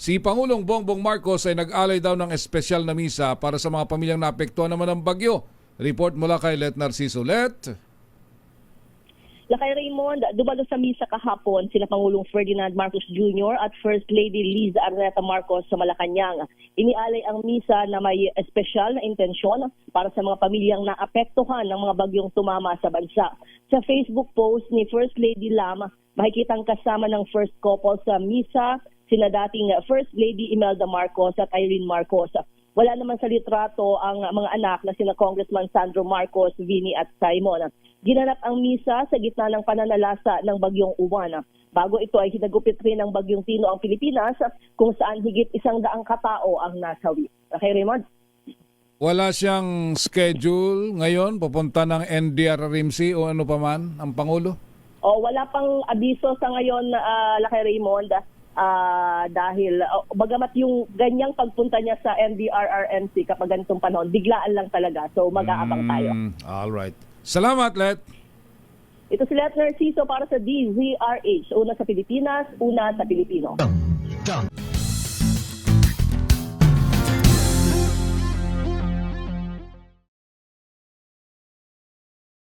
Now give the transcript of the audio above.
Si Pangulong Bongbong Marcos ay nag-alay daw ng espesyal na misa para sa mga pamilyang naapektuhan naman ng bagyo. Report mula kay Let Narciso. Let. Lakay Raymond, dumalo sa misa kahapon sina Pangulong Ferdinand Marcos Jr. at First Lady Liza Arneta Marcos sa Malacanang. Inialay ang misa na may espesyal na intensyon para sa mga pamilyang naapektuhan ng mga bagyong tumama sa bansa. Sa Facebook post ni First Lady Lam, makikitang kasama ng first couple sa misa sina dating First Lady Imelda Marcos at Irene Marcos. Wala naman sa litrato ang mga anak na sina Congressman Sandro Marcos, Vini at Simon. Ginanap ang misa sa gitna ng pananalasa ng bagyong Uwan. Bago ito ay hinagupit rin ng bagyong Tino ang Pilipinas kung saan higit isang daang katao ang nasawi. Okay, Raymond? Wala siyang schedule ngayon pupunta ng NDRRMC o ano pa man ang Pangulo? O wala pang abiso sa ngayon, uh, Lakay Raymond, ah, dahil uh, bagamat yung ganyang pagpunta niya sa NDRRMC kapag ganitong panahon, biglaan lang talaga. So mag-aabang tayo. Mm, all right. Salamat, Let. Ito si Let Narciso para sa DZRH. Una sa Pilipinas, una sa Pilipino.